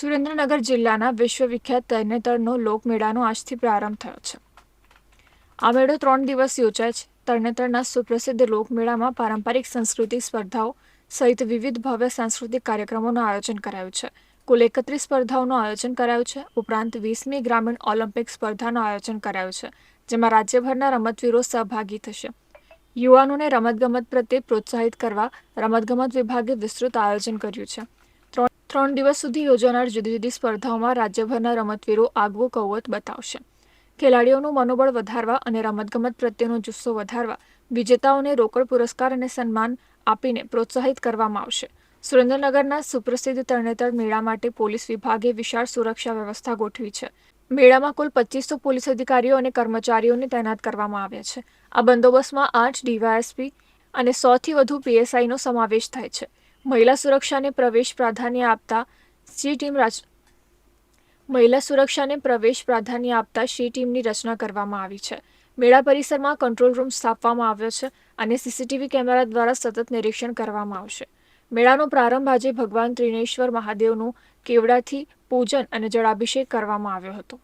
સુરેન્દ્રનગર જિલ્લાના વિશ્વવિખ્યાત તરણેતરનો લોકમેળાનો આજથી પ્રારંભ થયો છે. આ મેળો ત્રણ દિવસ યોજાય છે. તરણેતરના સુપ્રસિદ્ધ લોકમેળામાં પારંપરિક સંસ્કૃતિ સ્પર્ધાઓ સહિત વિવિધ ભવ્ય સાંસ્કૃતિક કાર્યક્રમોનું આયોજન કરાયું છે. કુલ એકત્રીસ સ્પર્ધાઓનું આયોજન કરાયું છે. ઉપરાંત વીસમી ગ્રામીણ ઓલિમ્પિક સ્પર્ધાનું આયોજન કરાયું છે, જેમાં રાજ્યભરના રમતવીરો સહભાગી થશે. યુવાનોને રમતગમત પ્રત્યે પ્રોત્સાહિત કરવા રમતગમત વિભાગે વિસ્તૃત આયોજન કર્યું છે. ત્રણ દિવસ સુધી યોજાનાર જુદી જુદી સ્પર્ધાઓમાં રાજ્યભરના રમતવીરો આગવું કૌવત બતાવશે. ખેલાડીઓનું મનોબળ વધારવા અને રમતગમત પ્રત્યેનો જુસ્સો વધારવા વિજેતાઓને રોકડ પુરસ્કાર અને સન્માન આપીને પ્રોત્સાહિત કરવામાં આવશે. સુરેન્દ્રનગરના સુપ્રસિદ્ધ તરણેતર મેળા માટે પોલીસ વિભાગે વિશાળ સુરક્ષા વ્યવસ્થા ગોઠવી છે. મેળામાં કુલ પચીસો પોલીસ અધિકારીઓ અને કર્મચારીઓને તૈનાત કરવામાં આવ્યા છે. આ બંદોબસ્તમાં આઠ ડીવાયએસપી અને સોથી વધુ પીએસઆઈનો સમાવેશ થાય છે. મહિલા સુરક્ષાને પ્રવેશ પ્રાધાન્ય આપતા સી ટીમ રાજ મહિલા સુરક્ષાને પ્રવેશ પ્રાધાન્ય આપતા સી ટીમની રચના કરવામાં આવી છે. મેળા પરિસરમાં કંટ્રોલ રૂમ સ્થાપવામાં આવ્યો છે અને સીસીટીવી કેમેરા દ્વારા સતત નિરીક્ષણ કરવામાં આવશે. મેળાનો પ્રારંભ આજે ભગવાન ત્રિનેશ્વર મહાદેવનું કેવડાથી પૂજન અને જળાભિષેક કરવામાં આવ્યો હતો.